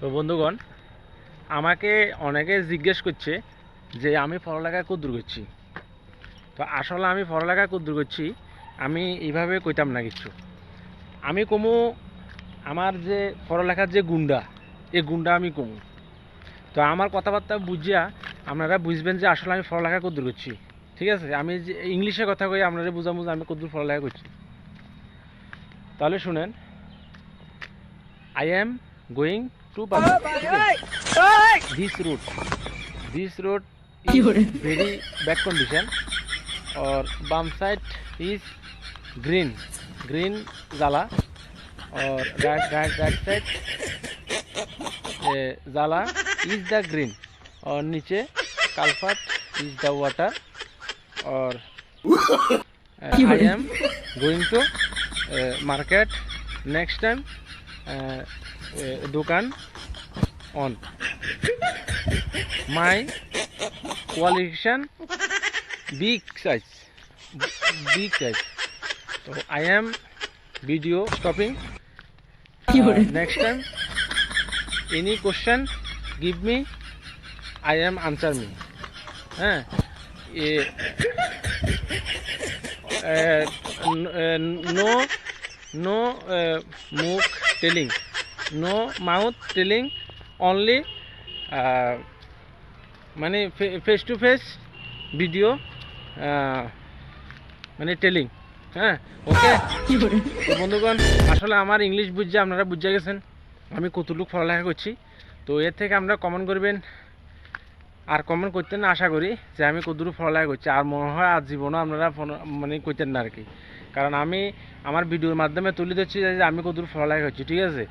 তো বন্ধুগণ, আমাকে অনেকে জিজ্ঞেস করছে যে আমি পড়ালেখা কদ্দূর করছি। তো আসলে আমি পড়ালেখা কদ্দূর করছি, আমি এইভাবে কইতাম না কিছু। আমি কমু, আমার যে পড়ালেখার যে গুন্ডা, এই গুন্ডা আমি কমু। তো আমার কথাবার্তা বুঝিয়া আপনারা বুঝবেন যে আসলে আমি পড়ালেখা কদ্দূর করছি। ঠিক আছে? আমি যে ইংলিশে কথা কই, আপনারা বুঝাবো যে আমি কদ্দূর পড়ালেখা করছি। তাহলে শুনেন I am going to this route this route is very bad condition or bum side is green green jala or right right right side uh, jala is the green or niche kalpat is the water or uh, I am going to uh, market next time দোকান on my qualification big size big size তো I am video stopping next time any question give me I am answer me হ্যাঁ? No no uh, মুখ telling. No mouth telling only uh, মানে face to face video মানে telling হ্যাঁ? Okay তো বন্ধুগণ আসলে আমার ইংলিশ বুঝছে আপনারা বুঝে গেছেন। আমি কতটুকু পড়ালেখা করছি। তো এর থেকে আমরা কমেন্ট করবেন। আর কমেন্ট করতেন না আশা করি যে আমি কতটুকু পড়ালেখা করছি। আর মনে হয় আর জীবনও আপনারা মানে করতেন না আর কি। কারণ আমি আমার ভিডিওর মাধ্যমে তুলে ধরছি যে আমি কতটুকু পড়ালেখা করছি ঠিক আছে?